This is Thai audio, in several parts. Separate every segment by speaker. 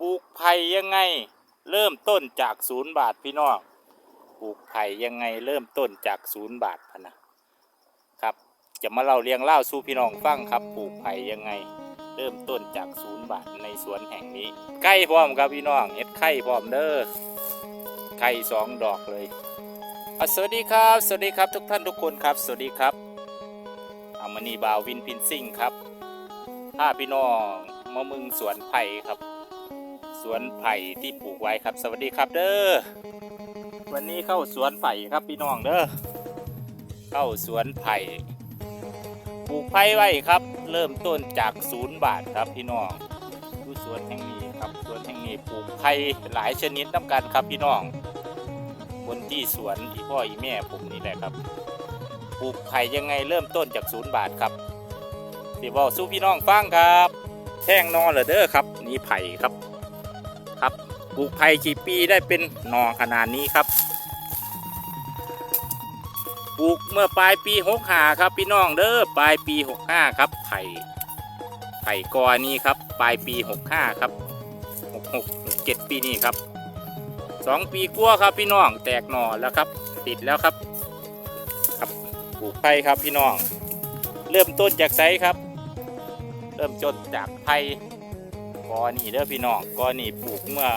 Speaker 1: ปลูกไผ่ยังไง เริ่มต้นจากศูนย์บาทพี่น้องปลูกไผ่ยังไงเริ่มต้นจากศูนย์บาทพนะครับ จะมาเล่าเรียงเล่าสู่พี่น้องฟังครับปลูกไผ่ยังไง เริ่มต้นจากศูนย์บาทในสวนแห่งนี้ใกล้พร้อมครับพี่น้องเฮ็ดไข่พร้อมเด้อไข่สองดอกเลยสวัสดีครับ สวัสดีครับทุกท่านทุกคนครับ สวัสดีครับอามานีบาววินพินซิ่งครับพาพี่น้องมามึงสวนไผ่ครับ วนไผ่ที่ปลูกไว้ครับ สวัสดีครับเด้อวันนี้เข้าสวนไผ่ครับพี่น้องเด้อเข้าสวนไผ่ปลูกไผ่ไว้ครับ เริ่มต้นจากศูนย์บาทครับพี่น้องดูสวนแห่งนี้ครับสวนแห่งนี้ปลูกไผ่หลายชนิดน้ำกันครับพี่น้องบนที่สวนอีพ่ออีแม่ผมนี่แหละครับปลูกไผ่ยังไงเริ่มต้นจากศูนย์บาทครับเดี๋ยวบอกสู้พี่น้องฟังครับแท่งนอนเหรอเด้อครับ นี่ไผ่ครับ ปลูกไผ่กี่ปีได้เป็นหนอขนาดนี้ครับ ปลูกเมื่อปลายปีหกหาครับ พี่น้องเด้อปลายปีหกห้าครับไผ่ไผ่กอนี้ครับ ปลายปีหกห้าครับหกหกเจ็ดปีนี้ครับสองปีกลัวครับพี่น้องแตกหน่อแล้วครับ ติดแล้วครับครับปลูกไผ่ครับพี่น้อง เริ่มต้นจากไซครับ เริ่มต้นจากไผ่ กอนี่เด้อพี่น้องกอนี่ปลูกเมื่อ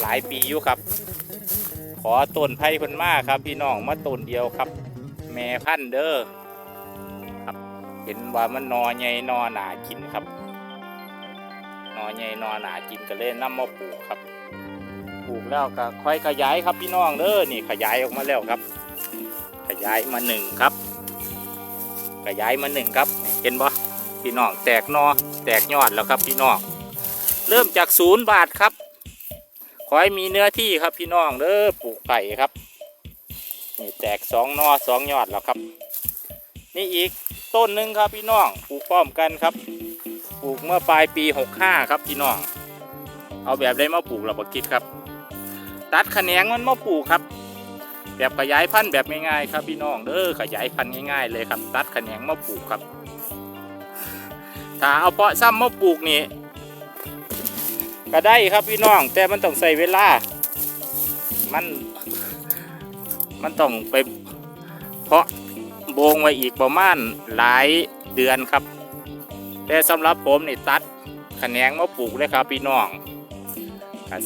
Speaker 1: หลายปีอยู่ครับ ขอต้นไผ่เพิ่นมาครับ พี่น้องมาต้นเดียวครับ แม่พันธุ์เด้อครับเห็นว่ามันนอใหญ่นอหนากินครับนอใหญ่นอหนากินก็เลยนำมาปลูกครับ ปลูกแล้วก็ค่อยขยายครับพี่น้องเด้อนี่ขยายออกมาแล้วครับ ขยายมาหนึ่งครับ ขยายมาหนึ่งครับ เห็นบ่พี่น้องแตกนอแตกยอดแล้วครับพี่น้อง เริ่มจากศูนย์บาทครับ ขอให้มีเนื้อที่ครับพี่น้องเด้อปลูกไผ่ครับ นี่แตกสองนอสองยอดแล้วครับ นี่อีกต้นหนึ่งครับพี่น้องปลูกพร้อมกันครับ ปลูกเมื่อปลายปีหกห้าครับพี่น้อง เอาแบบได้มาปลูกเราบคิดครับ ตัดแขนงมันมาปลูกครับ แบบขยายพันธุ์แบบง่ายๆครับพี่น้องเด้อขยายพันธุ์ง่ายๆเลยครับ ตัดแขนงมาปลูกครับถ้าเอาเพาะซ้ำมาปลูกนี่ ก็ได้ครับพี่น้อง แต่มันต้องใส่เวลา มัน มันต้องไปเพาะโบงไว้อีกประมาณหลายเดือนครับ แต่สำหรับผมนี่ตัดแขนงมาปลูกเลยครับพี่น้อง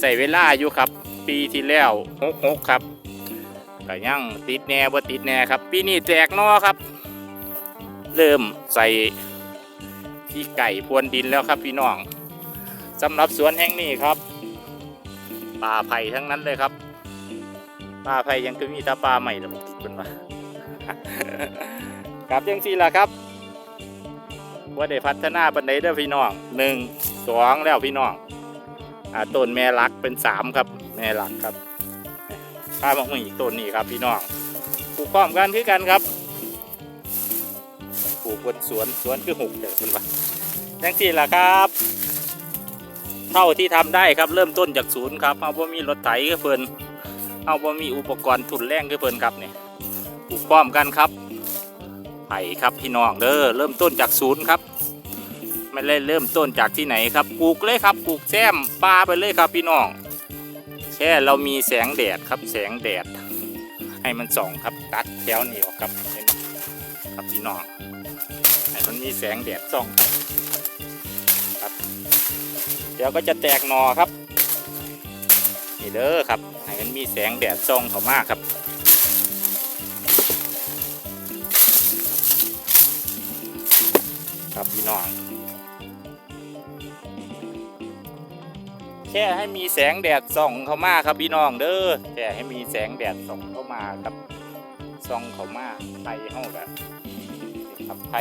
Speaker 1: ใส่เวลาอยู่ครับ ปีที่แล้วหกหกครับก็ยังติดแน่บ่ติดแน่ครับ ปีนี้แตกนอครับ เริ่มใส่ที่ไก่พรวนดินแล้วครับพี่น้อง สำหรับสวนแห่งนี้ครับป่าไผ่ทั้งนั้นเลยครับป่าไผ่ยังคือมีแตาป่าใหม่ระบบเป็นว่าครับยังสี่ละครับว่าได้พัฒนาปันไดเด้อพี่น้องหนึ่งสองแล้วพี่น้องอ่าต้นแม่ลักเป็นสามครับ แม่ลักครับข้ามมาอีกต้นนี้ครับพี่น้องปลูกพร้อมกันคือกันครับปลูกบนสวนสวนคือหุกเดี๋ยวคุณว่าจังสี่ล่ะครับ เท่าที่ทำได้ครับเริ่มต้นจากศูนย์ครับเอาบ่มีรถไถก็เพิ่นเอาบ่มีอุปกรณ์ทุนแรงก็เพิ่นครับเนี่ยปลูกพร้อมกันครับไผ่ครับพี่น้องเด้อเริ่มต้นจากศูนย์ครับไม่ได้เริ่มต้นจากที่ไหนครับปลูกเลยครับปลูกแซมปลาไปเลยครับพี่น้องแค่เรามีแสงแดดครับแสงแดด ให้มันส่องครับตัดแถวเหนียวครับครับพี่น้องให้มันมีแสงแดดส่องครับ เดี๋ยวก็จะแตกหนอครับนี่เด้อครับให้มันมีแสงแดดส่องเข้ามากครับครับพี่น้องแค่ให้มีแสงแดดส่องเข้ามาครับพี่น้องเด้อแค่ให้มีแสงแดดส่องเข้ามาครับส่องเข้ามาไฟห้องแบบครับไฟ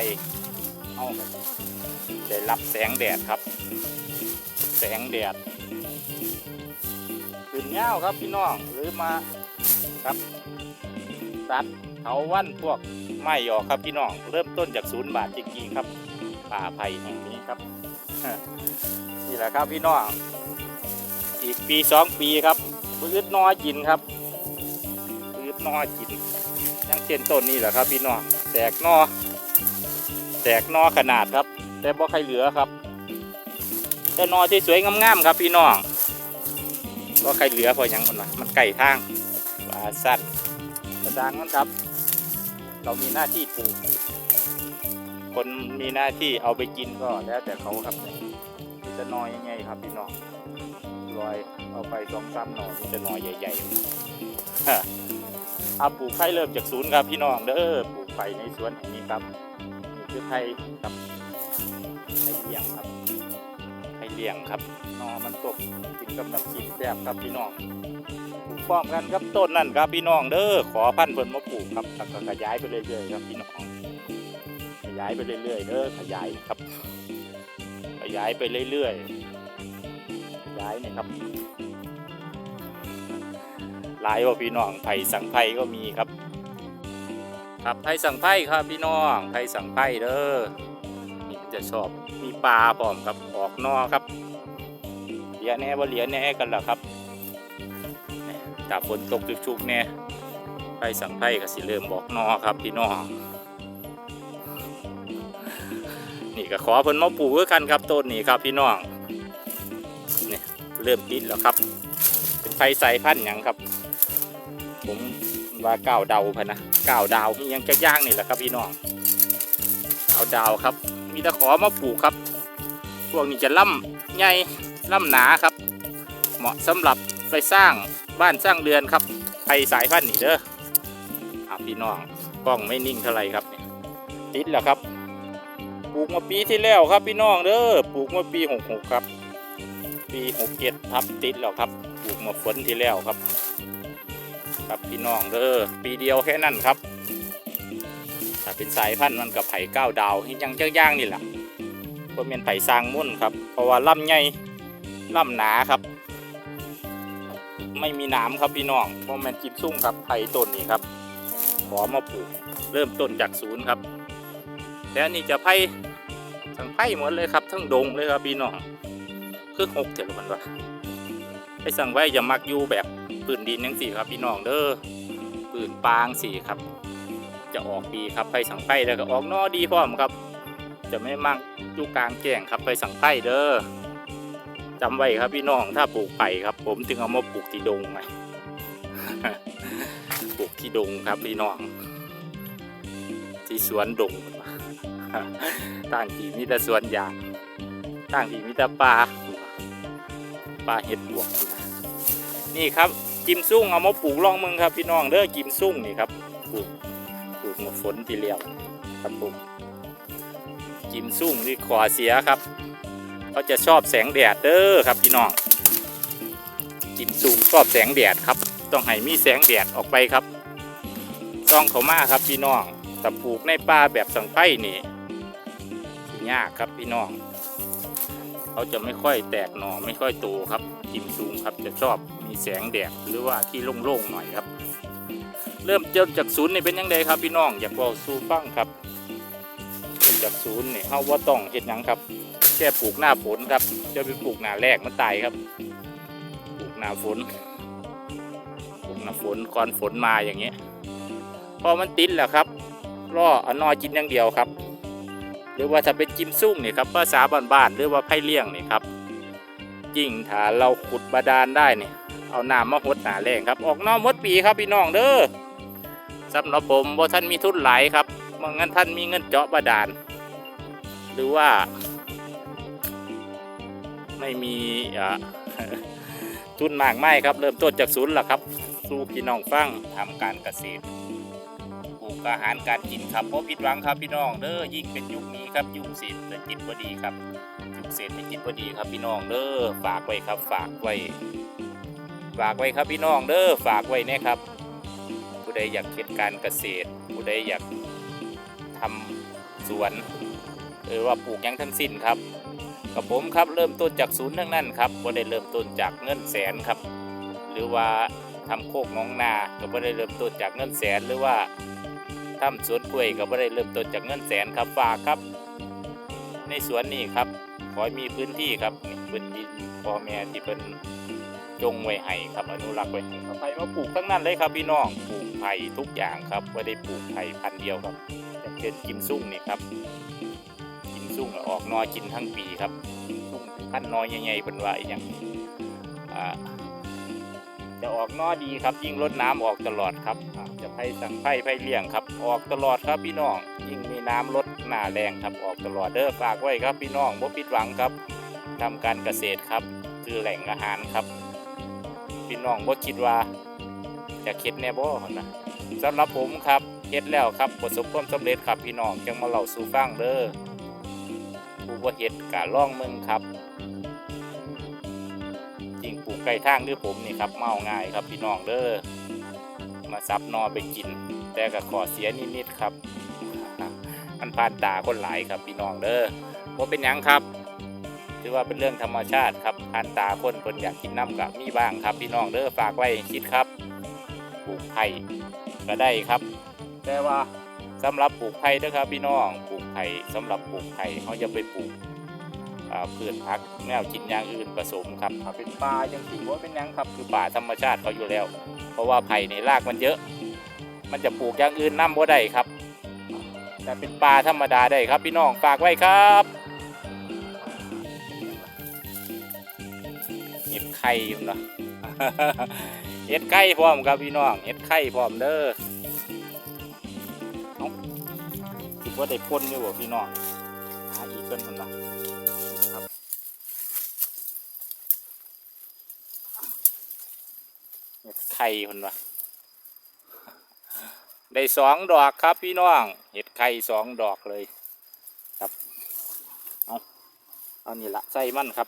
Speaker 1: เอาได้รับแสงแดดครับ แสงแดดขึ้นเงาครับพี่น้องหรือมาครับตัดเถาวันพวกไม้ออกครับพี่น้อง เริ่มต้นจากศูนย์บาทจริงๆครับป่าไผ่แห่งนี้ครับ นี่แหละครับพี่น้อง อีกปีสองปีครับพืชนอกินครับพืชนอกินอยังเช่นต้นนี้แหละครับพี่น้องแตกนอแตกนอขนาดครับ แต่บ่ใครเหลือครับ แต่นอที่สวยงามๆครับพี่น้องก็ใครเหลือพอยังคนวะมันไก่ทางปลาสัตว์กระดังมันครับ เรามีหน้าที่ปลูก คนมีหน้าที่เอาไปกินก็แล้วแต่เขาครับจะนอยยังไงครับพี่น้องลอยเอาไปสองสามหน่อมีจะนอยใหญ่ๆฮะอาปลูกไผ่เริ่มจากศูนย์ครับพี่น้องเด้อปลูกไผ่ในสวนแห่งนี้ครับนี่คือไผ่กับไผ่เลี้ยงครับ เลี้ยงครับนอมันตกกินกับน้ำจิ้มแซ่บครับพี่น้องปลูกพร้อมกันครับต้นนั่นครับพี่น้องเด้อขอพันธุ์เพิ่นมาปลูกครับแล้วก็ขยายไปเรื่อยๆครับพี่น้อง ขยายไปเรื่อยๆเด้อขยายครับ ขยายไปเรื่อยๆขยายนี่ครับ หลายว่าพี่น้องไผ่สังไผ่ก็มีครับ ครับไผ่สังไผ่ครับพี่น้องไผ่สังไผ่เด้อ จะชอบมีปลาพร้อมครับออกนอครับเหลียแน่ว่เหลียแน่กันล่ะครับนี่ถ้าฝนตกชุกๆเนี่ยไผ่สังไผ่ก็สิเริ่มบอกนอครับพี่น้องนี่ก็ขอเพิ่นมาปลูกกันครับต้นนี้ครับพี่น้องนี่เริ่มติดแล้วครับ เป็นไฟใส่พันธุ์หยังครับ ผมว่าก้าวเดาพะนะก้าวดาวมียังจะย่างนี่แหละครับพี่น้องก้าวดาวครับ มีตะขอมาปลูกครับ พวกนี้จะล่ำใหญ่ล่ำหนาครับ เหมาะสำหรับไปสร้างบ้านสร้างเรือนครับไฟสายพันธุ์นี่เด้อพี่น้องกล้องไม่นิ่งเท่าไหร่ครับติดแล้วครับ ปลูกมาปีที่แล้วครับพี่น้องเด้อปลูกมาปีหกหกครับ ปีหกเจ็ดทับติดแล้วครับ ปลูกมาฝนที่แล้วครับ ครับพี่น้องเด้อปีเดียวแค่นั้นครับ เป็นสายพันธุ์มันกับไผ่ก้าวดาวยังเจ้าย่างนี่แหละก็เป็นไผ่สร้างมุ่นครับ เพราะว่าลำใหญ่ลำหนาครับ ไม่มีน้ำครับพี่น้องเพราะมันจิบซุ่งครับไผ่ต้นนี้ครับ ขอมาปลูกเริ่มต้นจากศูนย์ครับแต่อันนี้จะไผ่ทั้งไผ่หมดเลยครับ ทั้งดงเลยครับพี่น้องคือหกเถอะมันวะไอ้สั่งไว้อย่ามักอยู่แบบปืนดินยังสี่ครับพี่น้องเด้อปืนปางสี่ครับ จะออกดีครับไผ่สังไผ่แล้วก็ออกนอดีพร้อมครับ จะไม่มักอยู่กลางแจ้งครับไผ่สังไผ่เด้อจำไว้ครับพี่น้องถ้าปลูกไผ่ครับ ผมถึงเอามาปลูกที่ดงไงปลูกที่ดงครับพี่น้อง ที่สวนดงต่างที่มีแต่สวนยางต่างที่มีแต่ปลาปลาเห็ดบวก นี่ครับกิมซุ่งเอามาปลูกลองมึงครับพี่น้องเด้อกิมซุ่งนี่ครับ ฝนทีเลี้ยวครับผมกิมซุ่งนี่ขอเสียครับเขาจะชอบแสงแดดเด้อครับพี่น้องกิมซุ่งชอบแสงแดดครับ ต้องให้มีแสงแดดออกไปครับต้องเขามาครับพี่น้องแต่ปลูกในป่าแบบสังไพ่นี่ยากครับพี่น้อง เขาจะไม่ค่อยแตกหน่อไม่ค่อยโตครับกิมสูงครับจะชอบมีแสงแดดหรือว่าที่โล่งๆหน่อยครับ เริ่มเจจากศูนย์นี่เป็นยังไงครับพี่น้องอยากบอกสู่ฟังครับเริ่มจากศูนย์นี่เขาว่าต้องเห็ดยังครับแค่ปลูกหน้าฝนครับจะไปปลูกหน้าแรกมันตายครับ ปลูกหน้าฝนปลูกหน้าฝนก่อนฝนมาอย่างเงี้ยพอมันติดแล้วครับรออนอกินอย่างเดียวครับ หรือว่าถ้าเป็นจิมซุ่งเนี่ยครับภาษาบ้านๆหรือว่าไผ่เลี้ยงเนี่ยครับยิ่งถ้าเราขุดบาดาลได้เนี่ยเอาน้ำมาหดหนาแรงครับ ออกนอกมดปีครับพี่น้องเด้อ สำหรับผมว่าท่านมีทุนหลายครับบางงั้นท่านมีเงินเจาะบาดาลหรือว่า ไม่มีอ่าทุนมากไม่ครับ เริ่มต้นจากศูนย์ละครับ สู่พี่น้องฟังทำการเกษตรปลูกอาหารการกินครับเพราะผิดหวังครับพี่น้องเด้อยิ่งเป็นยุคนี้ครับยุคเศรษฐกิจพอดีครับยุคเศรษฐกิจพอดีครับพี่น้องเด้อฝากไว้ครับ ฝากไว้ ฝากไว้ครับพี่น้องเด้อฝากไว้นะครับ ใดอยากเฮ็ดการเกษตร ผู้ใดอยากทำสวนหรือว่าปลูกยังทั้งสิ้นครับกับผมครับเริ่มต้นจากศูนย์ทั้งนั้นครับบ่ได้เริ่มต้นจากเงินแสนครับ หรือว่าทำโคกหนองนาก็บ่ได้เริ่มต้นจากเงินแสนหรือว่าทำสวนกล้วยก็ไม่ได้เริ่มต้นจากเงินแสนครับฝากครับ ในสวนนี้ครับขอมีพื้นที่ครับพื้นดินพ่อแม่ที่เป็น จงไว้ให้ครับอนุรักษ์ไว้ให้ครับไผ่มาปลูกทั้งนั้นเลยครับพี่น้องปลูกไผ่ทุกอย่างครับไม่ได้ปลูกไผ่พันธุ์เดียวครับอย่างเช่นกิมซุ่งนี่ครับกิมซุ่งออกนอกินทั้งปีครับกิมซุ่งพันนอใหญ่ๆเป็นว่าอย่างจะออกนอดีครับยิ่งรดน้ำออกตลอดครับจะไผ่สังไผ่ไผ่เลี้ยงครับ ออกตลอดครับพี่น้องยิ่งมีน้ำลดหน้าแรงครับออกตลอดเด้อฝากไว้ครับพี่น้องบ่ผิดหวังครับทำการเกษตรครับ คือแหล่งอาหารครับ พี่น้องบ่คิดว่าจะเข็ดแน่บ่นะสำหรับผมครับเฮ็ดแล้วครับประสบความสำเร็จครับพี่น้องจังมาเล่าสู่ฟังเด้อผู้บ่เฮ็ดกะล่องมืองครับจริงปลูกไก่ทางด้วยผมนี่ครับเมาง่ายครับพี่น้องเด้อมาซับนอไปกิน แต่ก็ขอเสียนิดๆครับมันผ่านตาคนหลายครับพี่น้องเด้อบ่เป็นหยังครับ ถือว่าเป็นเรื่องธรรมชาติครับผ่านตาคนคนอยากกินน้ำกับมีบ้างครับ พี่น้องเด้อฝากไว้ให้คิดครับปลูกไผ่ก็ได้ครับ แต่ว่าสำหรับปลูกไผ่นะครับ พี่น้องปลูกไผ่สำหรับปลูกไผ่เขาจะไปปลูกอ่าพืชพักแนวกินอย่างอื่นผสมครับถ้าเป็นป่ายังถือว่าเป็นหยังครับคือป่าธรรมชาติเขาอยู่แล้ว เพราะว่าไผ่ในรากมันเยอะ มันจะปลูกอย่างอื่นน้ำบ่ได้ครับ แต่เป็นป่าธรรมดาได้ครับพี่น้องฝากไว้ครับ ข่อยู่เนาะเห็ดไข่พร้อมครับพี่น้องเห็ดไข่พร้อมเด้อเอ้าคิดว่าได้พ่นอยู่บ่พี่น้องหาอีกเพิ่นคนละครับเห็ดไข่คนละได้สองดอกครับพี่น้อง เห็ดไข่สองดอกเลย ครับ เอาเอานี่ละใส่มันครับ